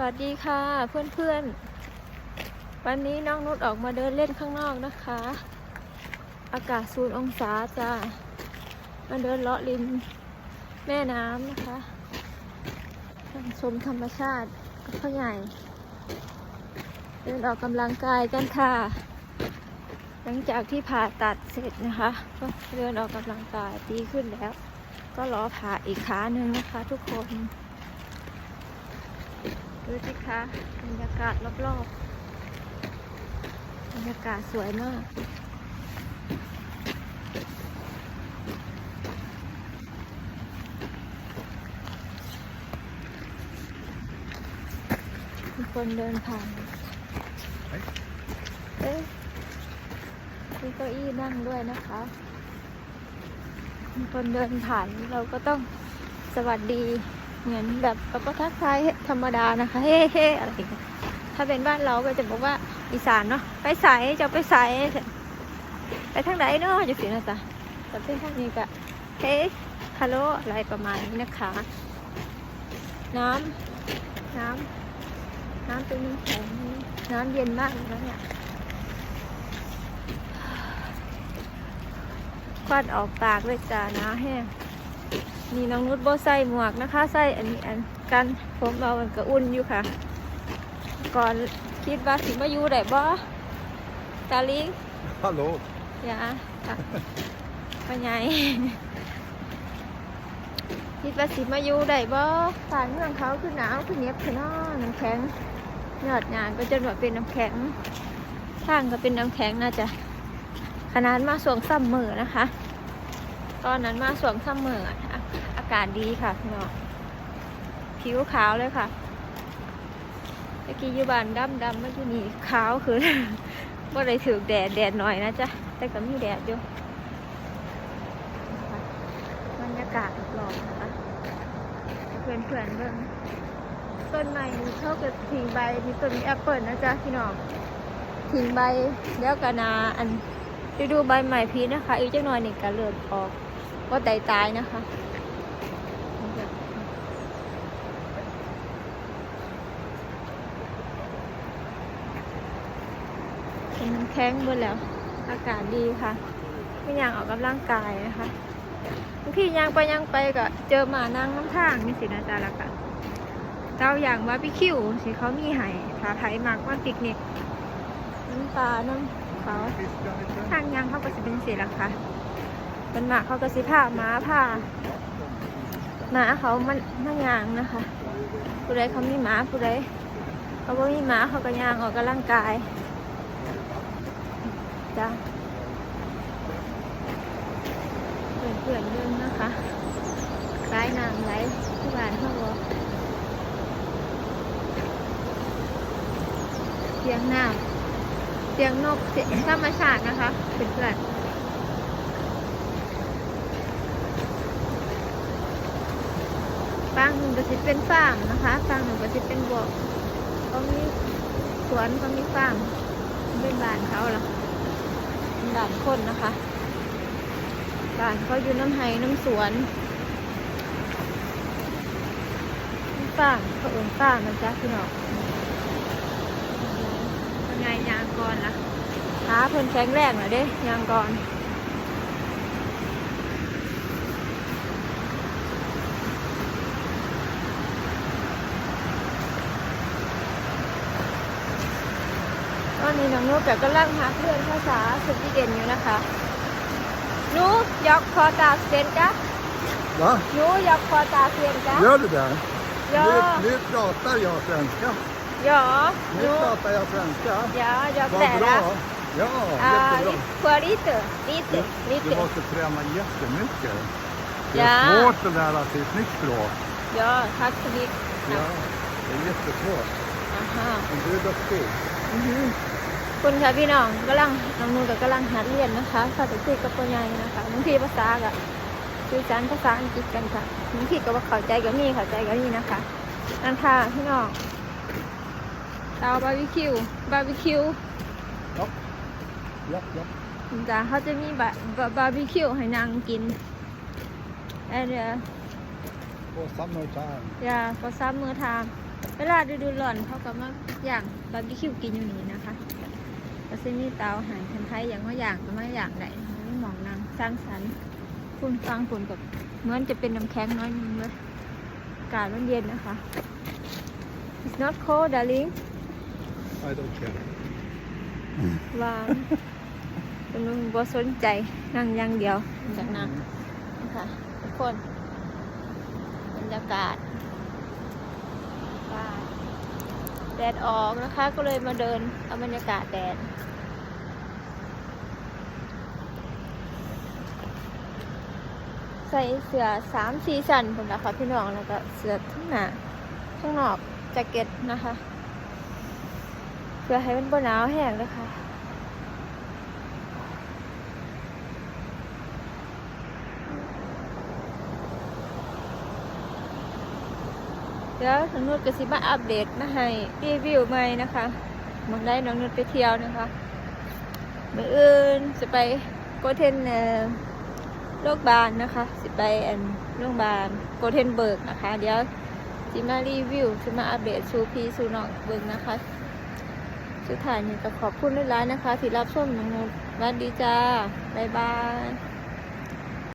วัสดีค่ะเพื่อนๆ วันนี้น้องนุชออกมาเดินเล่นข้างนอกนะคะ อากาศศูนย์องศาจ้ามาเดินเลาะริมแม่น้ำนะคะชมธรรมชาติกับพ่อใหญ่ เดินออกกำลังกายกันค่ะ หลังจากที่ผ่าตัดเสร็จนะคะ ก็เดินออกกำลังกายดีขึ้นแล้ว ก็รอผ่าอีกขาหนึ่งนะคะทุกคน ดูสิคะบรรยากาศรอบๆ บรรยากาศสวยมากมีคนเดินผ่าน เอ๊ะมีเก้าอี้นั่งด้วยนะคะมีคนเดินผ่านเราก็ต้องสวัสดี เหมือนแบบเราก็ทักทายธรรมดานะคะ เฮ้เฮ้อะไรอย่างเงี้ยถ้าเป็นบ้านเราก็จะบอกว่าอีสานเนาะไปใสจะไปใสไปทางไหนเนาะจะสินะจ๊ะแต่เป็นทางนี้ก็เฮ้ฮัลโหลอะไรประมาณนี้นะคะ น้ำน้ำน้ำเป็นน้ำแข็งน้ำเย็นมากเลยนะเนี่ยควันออกปากเลยจ้าน้าแห้ง นี่น้องนุชโบใส่หมวกนะคะ ใส่อันนี้อันกันผมเอามันก็อุ่นอยู่ค่ะ ก่อนคิดว่าสิมาอยู่ได้บ่ตาลิง Hallå! อย่าค่ะปัญญคิดว่าสิมาอยู่ได้บ่ฝ่ายเมืองเขาคือหนาวคือเหน็บคือน้อน้ำแข็งยอดงานก็จนว่าเป็นน้ำแข็งข้างก็เป็นน้ำแข็งน่าจะ ขนาดมาสวงซ้ำมือนะคะ ตอนนั้นมาสวงซ้ำมืออะอะอากาศดีค่ะพี่น้องผิวขาวเลยค่ะตะกี้อยู่บ้านดำดำๆมาอยู่นี่ขาวคือว่าได้ถือแดดแดดหน่อยนะจ๊ะแต่ก็มีแดดอยู่นะคะบรรยากาศรอบๆนะคะเพื่อนเพื่อนเบิ่งต้นไม้นี่เขาก็ทิ้งใบมีต้นแอปเปิลนะจ๊ะพี่น้องทิ้งใบแล้วก็นาอันไปดูใบใหม่พีนะคะ อีกจักหน่อยนี่ก็เริ่มออกว่าไตตายนะคะ เป็นน้ำแข็งเบนแล้ว อากาศดีค่ะไม่อยากออกกำลังกายนะคะบางทีย่างไปย่างไปก็เจอหมานั่งน้ำทางนี่สินะจ๊ะละค่ะเจ้าอย่างบาร์บีคิวสิเขามีให้ถ้าไผมากว่าปิกนิกน้ำปลาน้ำเขาทางยางเขาก็จะเป็นสีละค่ะเป็นหมาเขาก็สิผ้าม้าผ้าหมาเขามันมันยางนะคะผู้ใดเขามีหมาผู้ใดเขาบ่มีหมาเขาก็ยางออกกำลังกาย จ้าเพื่อนเพื่อนเรื่องนะคะร้ายนางไรที่บ้านเขาบอกเสียงน้ำเสียงนกเสียงธรรมชาตินะคะเพื่อนเพื่อนๆฟังหนึ่งก็สิเป็นฟาร์มนะคะฟังหนึ่งก็สิเป็นบ่อเขามีสวนเขามีฟาร์มเป็นบ้านเขาหรอ ด่านคนนะคะด่านเขาอยู่น้ำไห้น้ำสวนน้ำฟ้างเขาเอิญฟ้างนะจ๊ะพี่น้องเป็นไงยางก่อนล่ะขาเพิ่นแข็งแรงเหรอเด้ยางก่อน อนนี้น้องนุ๊กกำลังหาเพื่อนภาษาสวีเดนอยู่นะคะหนูอยากพอตาเซียนจ้ะ Va? หนูอยากพอตาเซียนจ้ะ Gör du det? ยอ Nu, nu pratar jag svenska. ยอห Nu นู pratar jag svenska. ยอยาก Vad แต่ละ bra. Ja, อ่า jättebra. ควอลิเตอร์ลิเตอ Du, ร์ลิเต du อร์ måste träna jättemycket. Det Ja. är svårt att lära sig ett nytt språk. ยอทักษณิก Ja, det är jättesvårt. อ่าฮะ Men du är duktig. อือหือ คุณค่ะพี่น้องกำลังน้องนูกับกำลังหัดเรียนนะคะภาษาคุยกับคนใหญ่นะคะบางทีภาษาก็สื่อสารภาษาอังกฤษกันค่ะบางทีก็ว่าเข้าใจก็มีเข้าใจก็มีนะคะนั่นค่ะพี่น้องเตาบาร์บีคิวบาร์บีคิว Ja, ja. จ้ะเขาจะมีบะบะบาร์บีคิวให้นางกินเออเดี๋ยว På samma time. อย่าก็ซ้ำมือทางไปเวลาฤดูร้อนเขาก็มาอย่างบาร์บีคิวกินอยู่นี่นะคะ ก็จะมีเตาอาหารคนไทยอย่างว่าอย่างก็มาอย่างไหนไม่หมองนางสร้างสรรค์คุณฟังคุณกับเหมือนจะเป็นน้ำแข็งน้อยนึงเลยอากาศมันเย็นนะคะ It's not cold darling I don't care. วางเป็นมึงบ่สนใจนั่งอย่างเดียวจากนั้นนะคะทุกคนบรรยากาศบ้านแดดออกนะคะ ก็เลยมาเดินเอาบรรยากาศแดด ใส่เสื้อสามสีสันผมนะคะพี่น้องแล้วก็เสื้อทั้งหนาข้างนอกแจ็คเก็ตนะคะ เพื่อให้มันบ่หนาวแห้งนะคะ เดี๋ยวน้องนุชก็สิมาอัปเดตมาให้รีวิวใหม่นะคะหมองได้น้องนุชไปเที่ยวนะคะมื่ออื่นจะไปโกเทนเอ่อโรงพยาบาลนะคะ สิไปแอนโรงพยาบาลโกเทนเบิร์กนะคะ เดี๋ยวสิมารีวิวสิมาอัปเดตสู่พี่สู่น้องเบิร์กนะคะสุดท้ายนี้ก็ขอบคุณหลายๆนนะคะ ที่รับชมน้องนุชวัสดีจ้า บ๊ายบาย